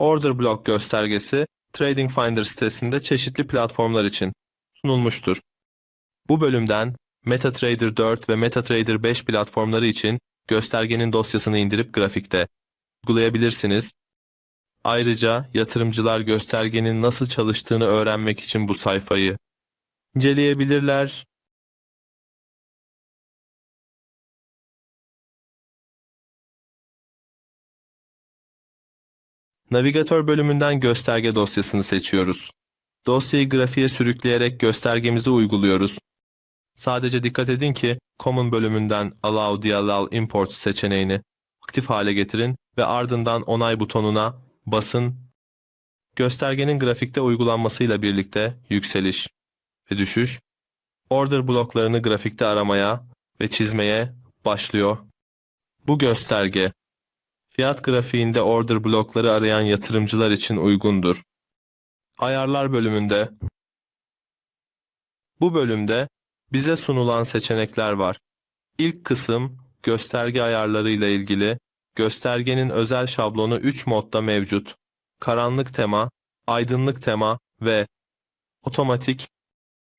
Order Block göstergesi Trading Finder sitesinde çeşitli platformlar için sunulmuştur. Bu bölümden MetaTrader 4 ve MetaTrader 5 platformları için göstergenin dosyasını indirip grafikte uygulayabilirsiniz. Ayrıca yatırımcılar göstergenin nasıl çalıştığını öğrenmek için bu sayfayı inceleyebilirler. Navigatör bölümünden gösterge dosyasını seçiyoruz. Dosyayı grafiğe sürükleyerek göstergemizi uyguluyoruz. Sadece dikkat edin ki Common bölümünden Allow DLL Import seçeneğini aktif hale getirin ve ardından onay butonuna basın. Göstergenin grafikte uygulanmasıyla birlikte yükseliş ve düşüş, order bloklarını grafikte aramaya ve çizmeye başlıyor. Bu gösterge, fiyat grafiğinde order blokları arayan yatırımcılar için uygundur. Ayarlar bölümünde Bu bölümde bize sunulan seçenekler var. İlk kısım gösterge ayarları ile ilgili. Göstergenin özel şablonu 3 modda mevcut. Karanlık tema, aydınlık tema ve otomatik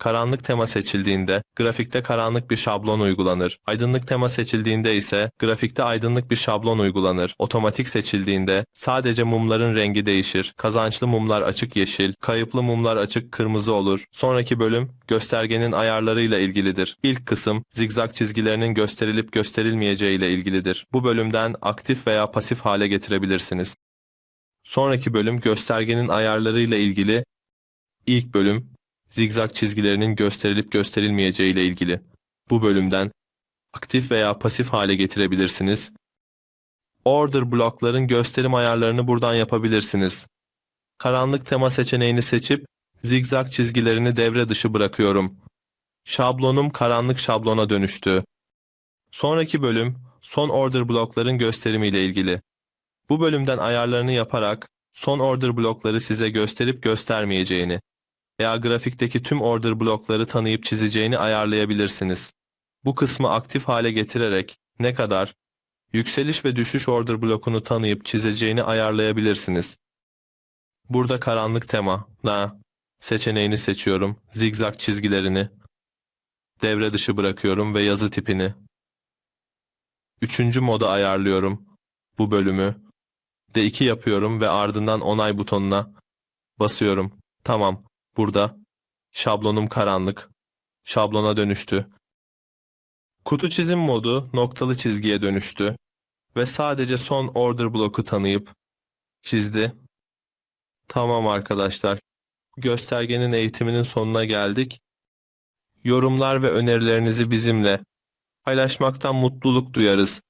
Karanlık tema seçildiğinde grafikte karanlık bir şablon uygulanır. Aydınlık tema seçildiğinde ise grafikte aydınlık bir şablon uygulanır. Otomatik seçildiğinde sadece mumların rengi değişir. Kazançlı mumlar açık yeşil, kayıplı mumlar açık kırmızı olur. Sonraki bölüm göstergenin ayarlarıyla ilgilidir. İlk kısım zigzag çizgilerinin gösterilip gösterilmeyeceği ile ilgilidir. Bu bölümden aktif veya pasif hale getirebilirsiniz. Sonraki bölüm göstergenin ayarlarıyla ilgili. İlk bölüm zigzag çizgilerinin gösterilip gösterilmeyeceği ile ilgili. Bu bölümden aktif veya pasif hale getirebilirsiniz. Order blokların gösterim ayarlarını buradan yapabilirsiniz. Karanlık tema seçeneğini seçip zigzag çizgilerini devre dışı bırakıyorum. Şablonum karanlık şablona dönüştü. Sonraki bölüm son order blokların gösterimi ile ilgili. Bu bölümden ayarlarını yaparak son order blokları size gösterip göstermeyeceğini veya grafikteki tüm order blokları tanıyıp çizeceğini ayarlayabilirsiniz. Bu kısmı aktif hale getirerek ne kadar yükseliş ve düşüş order blokunu tanıyıp çizeceğini ayarlayabilirsiniz. Burada karanlık tema, na seçeneğini seçiyorum. Zigzag çizgilerini devre dışı bırakıyorum ve yazı tipini. Üçüncü moda ayarlıyorum bu bölümü. D2 yapıyorum ve ardından onay butonuna basıyorum. Tamam. Burada şablonum karanlık. Şablona dönüştü. Kutu çizim modu noktalı çizgiye dönüştü ve sadece son order bloku tanıyıp çizdi. Tamam arkadaşlar. Göstergenin eğitiminin sonuna geldik. Yorumlar ve önerilerinizi bizimle paylaşmaktan mutluluk duyarız.